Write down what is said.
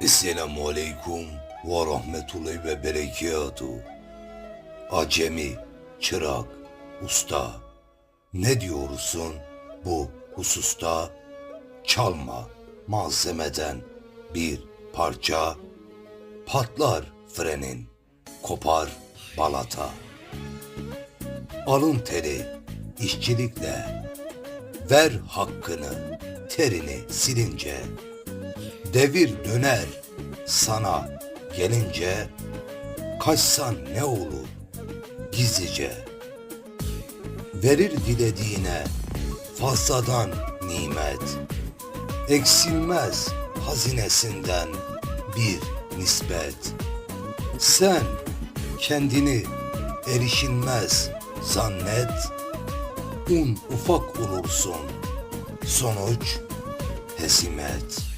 Esselamu Aleyküm ve Rahmetullahi ve Berekatuhu. Acemi, çırak, usta. Ne diyorsun bu hususta? Çalma malzemeden bir parça. Patlar frenin, kopar balata. Alın teri, işçilikle. Ver hakkını, terini silince. Devir döner sana gelince kaçsan ne olur gizlice. Verir dilediğine fazladan nimet eksilmez hazinesinden bir nispet. Sen kendini erişilmez zannet un ufak olursun sonuç hesimet